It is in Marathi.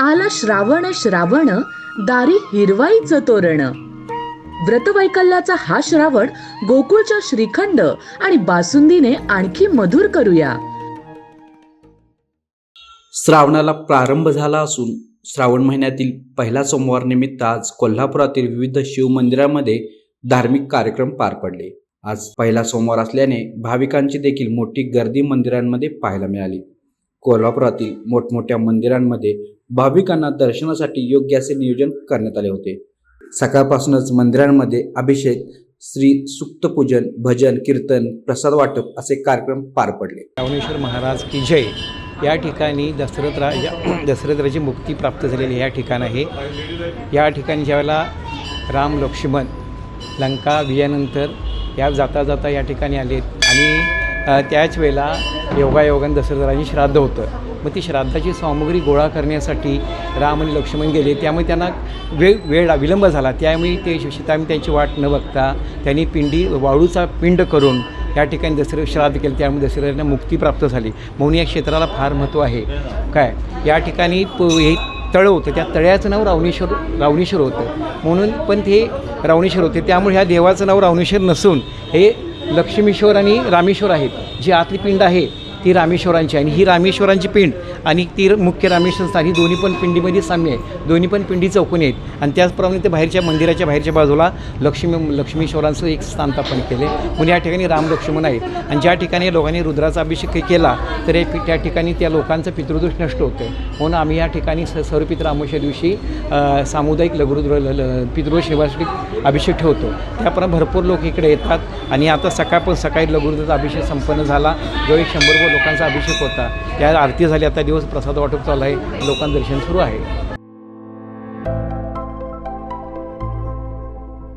आला श्रावण श्रावण दारी हिरवाईचं तोरण. व्रतवैकल्याचा हा श्रावण गोकुळच्या श्रीखंड आणि बासुंदीने आणखी मधुर करूया. श्रावणाला प्रारंभ झाला असून श्रावण महिन्यातील पहिला सोमवार निमित्त आज कोल्हापुरातील विविध शिवमंदिरामध्ये धार्मिक कार्यक्रम पार पडले. आज पहिला सोमवार असल्याने भाविकांची देखील मोठी गर्दी मंदिरांमध्ये पाहायला मिळाली. कोल्हापुरातील मोठमोठ्या मंदिरांमध्ये भाविकांना दर्शनासाठी योग्य असे नियोजन करण्यात आले होते. सकाळपासूनच मंदिरांमध्ये अभिषेक श्री सुक्तपूजन भजन कीर्तन प्रसाद वाटप असे कार्यक्रम पार पडले. रावणेश्वर महाराज की जय. या ठिकाणी दशरथ राजा दशरथराजी मुक्ती प्राप्त झालेली या ठिकाण आहे. या ठिकाणी ज्यावेळेला राम लक्ष्मण लंका विजयानंतर या जाता जाता या ठिकाणी आलेत. आणि त्याच वेळेला योगायोगान दशरथराजी श्राद्ध होतं. मग ती श्राद्धाची सामुग्री गोळा करण्यासाठी राम आणि लक्ष्मण गेले. त्यामुळे त्यांना वेळ वेळ विलंब झाला. त्यामुळे ते सीतामी त्यांची वाट न बघता त्यांनी पिंडी वाळूचा पिंड करून या ठिकाणी दसरे श्राद्ध केलं. त्यामुळे दसऱ्यांना मुक्ती प्राप्त झाली. म्हणून या क्षेत्राला फार महत्त्व आहे. काय? या ठिकाणी प हे तळं होतं. त्या तळ्याचं नाव रावणेश्वर रावणेश्वर होतं. म्हणून पण ते रावणेश्वर होते. त्यामुळे ह्या देवाचं नाव रावणेश्वर नसून हे लक्ष्मीश्वर आणि रामेश्वर आहेत. जी आतली पिंड आहे ती रामेश्वरांची आणि ही रामेश्वरांची पिंड आणि ती मुख्य रामेश्वर स्थान ही दोन्ही पण पिंडीमध्ये साम्य आहे. दोन्ही पण पिंडी चौकोनी आहेत. आणि त्याचप्रमाणे ते बाहेरच्या मंदिराच्या बाहेरच्या बाजूला लक्ष्मी लक्ष्मीश्वरांचं एक स्थान स्थापन केले. म्हणून या ठिकाणी राम लक्ष्मण आहेत. आणि ज्या ठिकाणी लोकांनी रुद्राचा अभिषेक केला तर त्या ठिकाणी त्या लोकांचं पितृदोष नष्ट होतं. म्हणून आम्ही या ठिकाणी स सर्वपित्र अमावस्या दिवशी सामुदायिक लघुरुद्र ल- ल- पितृदोष सेवासाठी अभिषेक ठेवतो. त्याप्रमाणे भरपूर लोक इकडे येतात. आणि आता सकाळ पण सकाळी लघुरुद्राचा अभिषेक संपन्न झाला. जो एक शंभर लोकांचा अभिषेक होता. त्या आरती झाली आता दिवस प्रसाद वाटप चालू आहे. लोकांना दर्शन सुरू आहे.